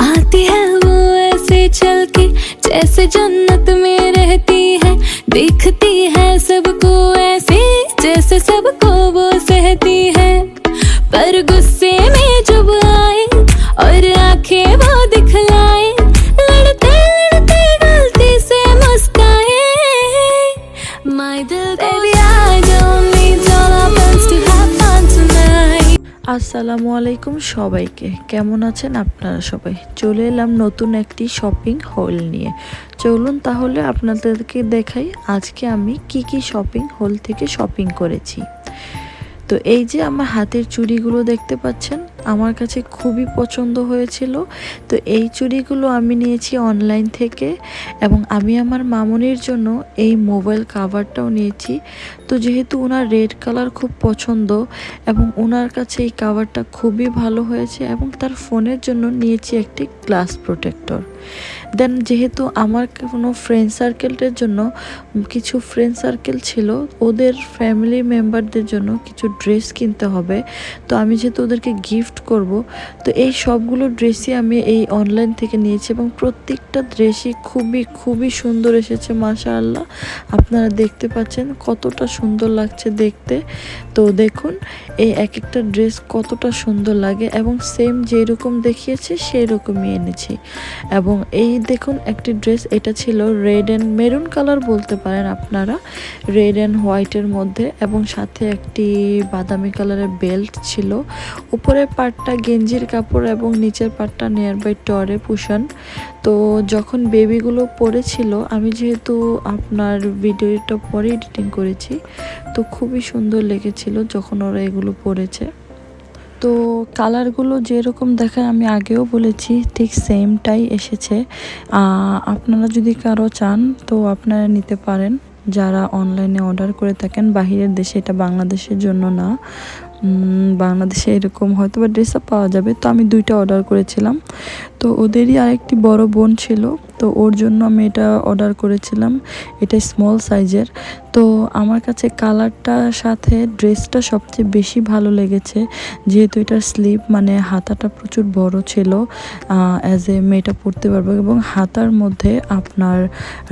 आती है वो ऐसे चल के जैसे जन्नत আসসালামু আলাইকুম সবাইকে। কেমন আছেন আপনারা সবাই? চলে এলাম নতুন একটি শপিং হল নিয়ে। চলুন তাহলে আপনাদেরকে দেখাই আজকে আমি কি কি শপিং হল থেকে শপিং করেছি। তো এই যে আমার হাতের চুড়িগুলো দেখতে পাচ্ছেন, আমার কাছে খুবই পছন্দ হয়েছিল। তো এই চুড়িগুলো আমি নিয়েছি অনলাইন থেকে এবং আমি আমার মামনির জন্য এই মোবাইল কাভারটাও নিয়েছি। তো যেহেতু ওনার রেড কালার খুব পছন্দ এবং ওনার কাছে এই কাভারটা খুবই ভালো হয়েছে এবং তার ফোনের জন্য নিয়েছি একটি গ্লাস প্রোটেক্টর দেন যেহেতু আমার কোনো ফ্রেন্ড সার্কেলের জন্য কিছু ফ্রেন্ড সার্কেল ছিল, ওদের ফ্যামিলি মেম্বারদের জন্য কিছু ড্রেস কিনতে হবে। তো আমি যেহেতু ওদেরকে গিফট করব, তো এই সবগুলো ড্রেসই আমি এই অনলাইন থেকে নিয়েছি এবং প্রত্যেকটা ড্রেসই খুবই খুবই সুন্দর এসেছে মাশা আল্লাহ আপনারা দেখতে পাচ্ছেন কতটা সুন্দর লাগছে দেখতে। তো দেখুন, এই এক একটা ড্রেস কতটা সুন্দর লাগে এবং সেম যেরকম দেখিয়েছে সেই রকমই এনেছি। এবং এই দেখুন একটি ড্রেস এটা ছিল রেড অ্যান্ড মেরুন কালার বলতে পারেন আপনারা। রেড অ্যান্ড হোয়াইটের মধ্যে এবং সাথে একটি বাদামি কালারের বেল্ট ছিল। উপরের পার্টটা গেঞ্জির কাপড় এবং নিচের পার্টটা নিয়ার বাই টরে পুষান। তো যখন বেবিগুলো পরেছিল আমি যেহেতু আপনার ভিডিওটা পরে এডিটিং করেছি তো খুবই সুন্দর লেগেছিল যখন ওরা এগুলো পরেছে। তো কালারগুলো যেরকম দেখেন আমি আগেও বলেছি, ঠিক সেমটাই এসেছে। আপনারা যদি কারও চান তো আপনারা নিতে পারেন। যারা অনলাইনে অর্ডার করে থাকেন, বাহিরের দেশে এটা বাংলাদেশের জন্য না। বাংলাদেশে এরকম হয়তো বা ড্রেস আপ পাওয়া যাবে। তো আমি দুইটা অর্ডার করেছিলাম। তো ওদেরই আরেকটি বড় বোন ছিল, তো ওর জন্য আমি এটা অর্ডার করেছিলাম। এটা স্মল সাইজের তো আমার কাছে কালারটার সাথে ড্রেসটা সবচেয়ে বেশি ভালো লেগেছে, যেহেতু এটার স্লিভ মানে হাতাটা প্রচুর বড় ছিল অ্যাজ এ মেয়েটা পরতে পারবে। এবং হাতার মধ্যে আপনার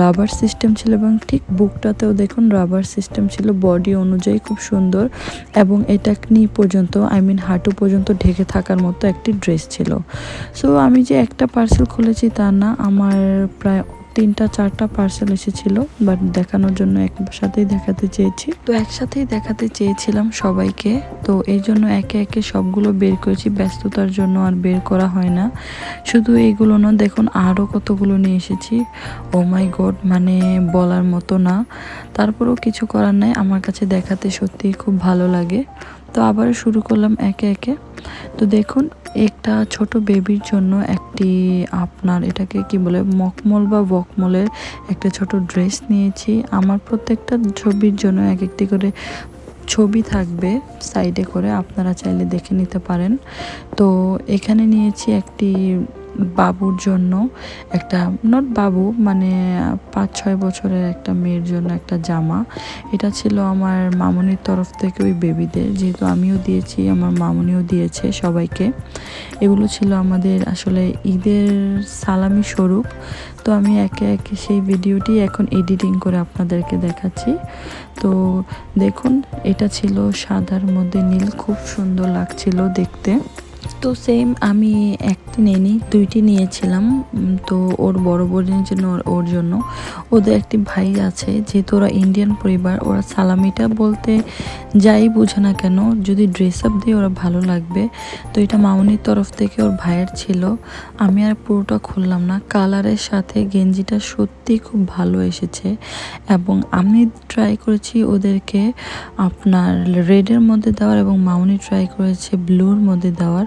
রাবার সিস্টেম ছিল এবং ঠিক বুকটাতেও দেখুন রাবার সিস্টেম ছিল বডি অনুযায়ী খুব সুন্দর। এবং এটা নি পর্যন্ত আই মিন হাঁটু পর্যন্ত ঢেকে থাকার মতো একটি ড্রেস ছিল। সো আমি যে একটা পার্সেল খুলেছি তা না, আমার প্রায় তিনটা, চারটা পার্সেল এসেছিল বাট দেখানোর জন্য একসাথেই দেখাতে চেয়েছি। তো একসাথেই দেখাতে চেয়েছিলাম সবাইকে, তো এই জন্য একে একে সবগুলো বের করেছি, ব্যস্ততার জন্য আর বের করা হয় না। শুধু এইগুলো না, দেখুন আরও কতগুলো নিয়ে এসেছি। ও মাই গড মানে বলার মতো না। তারপরেও কিছু করার নাই, আমার কাছে দেখাতে সত্যিই খুব ভালো লাগে। তো আবার শুরু করলাম একে একে। তো দেখুন একটা ছোট বেবির জন্য একটি আপনার এটাকে কি বলে মকমল বা বকমলের একটা ছোট ড্রেস নিয়েছি। আমার প্রত্যেকটা ছবির জন্য এক একটি করে ছবি থাকবে সাইডে করে, আপনারা চাইলে দেখে নিতে পারেন। তো এখানে নিয়েছি একটি বাবুর জন্য একটা নট বাবু মানে পাঁচ, ছয় বছরের একটা মেয়ের জন্য একটা জামা। এটা ছিল আমার মামনির তরফ থেকে ওই বেবিদের যেহেতু আমিও দিয়েছি, আমার মামনিও দিয়েছে সবাইকে। এগুলো ছিল আমাদের আসলে ঈদের সালামি স্বরূপ। তো আমি একে একে সেই ভিডিওটি এখন এডিটিং করে আপনাদেরকে দেখাচ্ছি। তো দেখুন, এটা ছিল সাদার মধ্যে নীল। খুব সুন্দর লাগছিল দেখতে। তো সেম আমি একটি নেইনি দুইটি নিয়েছিলাম তো ওর বড় বোনের জন্য, ওর- জন্য। ওদের একটি ভাই আছে, যেহেতু ওরা ইন্ডিয়ান পরিবার, ওরা সালামিটা বলতে যাই বোঝে না কেন, যদি ড্রেস আপ দিয়ে ওরা ভালো লাগবে, তো এটা মামনির তরফ থেকে ওর ভাইয়ের ছিল। আমি আর পুরোটা খুললাম না, কালারের সাথে গেঞ্জিটা সত্যি খুব ভালো এসেছে, এবং আমি ট্রাই করেছি ওদেরকে আপনার রেডের মধ্যে দেওয়ার এবং মামনি ট্রাই করেছে ব্লুর মধ্যে দেওয়ার।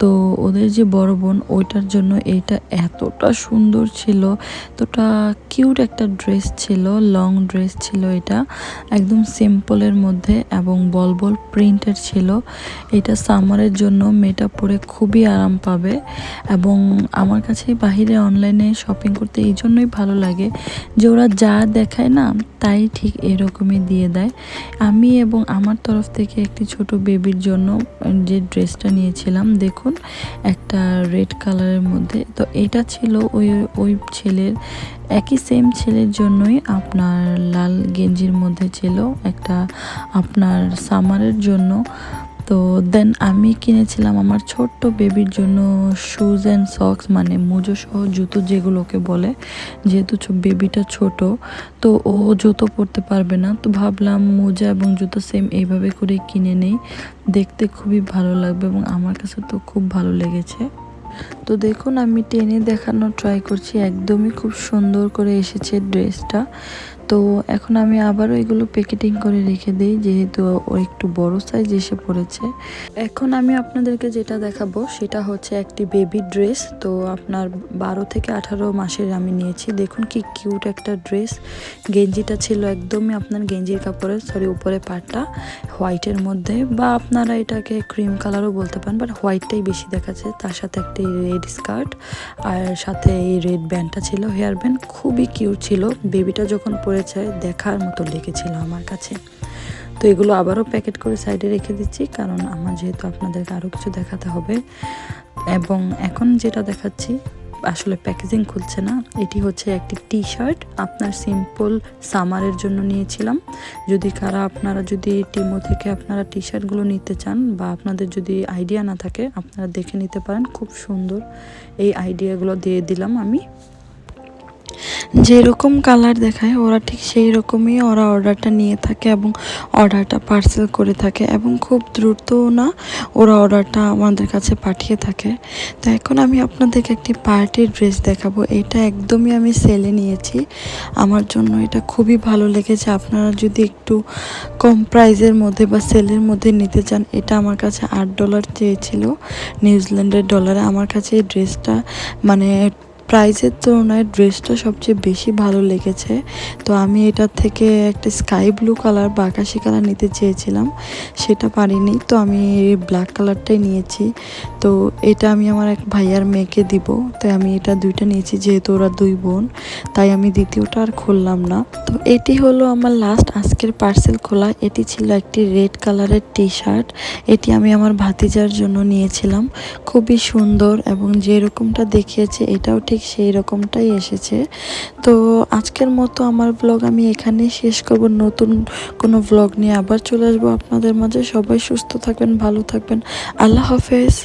তো ওদের যে বড় বোন, ওইটার জন্য এইটা এতটা সুন্দর ছিল, এতটা কিউট একটা ড্রেস ছিল লং ড্রেস ছিল এটা, একদম সিম্পলের মধ্যে এবং বল বল প্রিন্টের ছিল। এটা সামারের জন্য মেয়েটা পরে খুবই আরাম পাবে এবং আমার কাছে বাহিরে অনলাইনে শপিং করতে এই জন্যই ভালো লাগে যে ওরা যা দেখায় না, তাই ঠিক এরকমই দিয়ে দেয়। আমি এবং আমার তরফ থেকে একটি ছোট বেবির জন্য যে ড্রেসটা নিয়েছিলাম, দেখুন একটা রেড কালারের মধ্যে। তো এটা ছিল ওই ওই ছেলের, একই সেম ছেলের জন্যই আপনার লাল গেঞ্জির মধ্যে ছিল একটা আপনার সামারের জন্য তো দেন আমি কিনেছিলাম আমার ছোট্ট বেবির জন্য শুজ অ্যান্ড সক্স মানে মোজো সহ জুতো যেগুলোকে বলে, যেহেতু বেবিটা ছোট, তো ও জুতো পরতে পারবে না। তো ভাবলাম মোজা এবং জুতো সেম এইভাবে করে কিনে নেই। দেখতে খুবই ভালো লাগবে এবং আমার কাছে তো খুব ভালো লেগেছে। তো দেখুন, আমি টেনে দেখানোর ট্রাই করছি। একদমই খুব সুন্দর করে এসেছে ড্রেসটা তো এখন আমি আবারও এগুলো প্যাকেটিং করে রেখে দিই, যেহেতু ও একটু বড় সাইজ এসে পড়েছে। এখন আমি আপনাদেরকে যেটা দেখাবো, সেটা হচ্ছে একটি বেবি ড্রেস তো আপনার বারো থেকে আঠারো মাসের আমি নিয়েছি। দেখুন কি কিউট একটা ড্রেস গেঞ্জিটা ছিল একদমই আপনার গেঞ্জির কাপড়ের সরি উপরে পাটটা হোয়াইটের মধ্যে। বা আপনারা এটাকে ক্রিম কালারও বলতে পারেন বাট হোয়াইটটাই বেশি দেখাচ্ছে। তার সাথে একটি রেড স্কার্ট আর সাথে এই রেড ব্যান্ডটা ছিল হেয়ার ব্যান্ড খুবই কিউট ছিল। বেবিটা যখন পরেছে দেখার মতো লেগেছিল আমার কাছে। তো এগুলো আবারও প্যাকেট করে সাইডে রেখে দিচ্ছি, কারণ আমার যেহেতু আপনাদেরকে আরও কিছু দেখাতে হবে। এবং এখন যেটা দেখাচ্ছি, আসলে প্যাকেজিং খুলছে না, এটি হচ্ছে একটি টি শার্ট আপনার সিম্পল সামারের জন্য নিয়েছিলাম। যদি কারা, আপনারা যদি টিমো থেকে আপনারা টি শার্টগুলো নিতে চান বা আপনাদের যদি আইডিয়া না থাকে, আপনারা দেখে নিতে পারেন, খুব সুন্দর। এই আইডিয়াগুলো দিয়ে দিলাম আমি। যেরকম কালার দেখায়, ওরা ঠিক সেই রকমই ওরা অর্ডারটা নিয়ে থাকে এবং অর্ডারটা পার্সেল করে থাকে এবং খুব দ্রুতও না ওরা অর্ডারটা আমাদের কাছে পাঠিয়ে থাকে। তো এখন আমি আপনাদেরকে একটি পার্টির ড্রেস দেখাবো। এটা একদমই আমি সেলে নিয়েছি। আমার জন্য এটা খুবই ভালো লেগেছে। আপনারা যদি একটু কম প্রাইজের মধ্যে বা সেলের মধ্যে নিতে চান, এটা আমার কাছে আট ডলার চেয়েছিল। নিউজিল্যান্ডের ডলারে আমার কাছে এই ড্রেসটা মানে প্রাইসের তুলনায় ড্রেসটা সবচেয়ে বেশি ভালো লেগেছে। তো আমি এটার থেকে একটা স্কাই ব্লু কালার বা আকাশি কালার নিতে চেয়েছিলাম, সেটা পারিনি। তো আমি ব্ল্যাক কালারটাই নিয়েছি। তো এটা আমি আমার এক ভাইয়ার মেয়েকে দিব। তাই আমি এটা দুইটা নিয়েছি, যেহেতু ওরা দুই বোন, তাই আমি দ্বিতীয়টা আর খুললাম না। তো এটি হলো আমার লাস্ট আজকের পার্সেল খোলা, এটি ছিল একটি রেড কালারের টি শার্ট এটি আমি আমার ভাতিজার জন্য নিয়েছিলাম। খুবই সুন্দর এবং যেরকমটা দেখিয়েছে, এটাও ঠিক সেই রকমটাই এসেছে। তো আজকের মতো আমার ব্লগ আমি এখানেই শেষ করব। নতুন কোনো ব্লগ নিয়ে আবার চলে আসব আপনাদের মাঝে। সবাই সুস্থ থাকবেন, ভালো থাকবেন। আল্লাহ হাফেজ।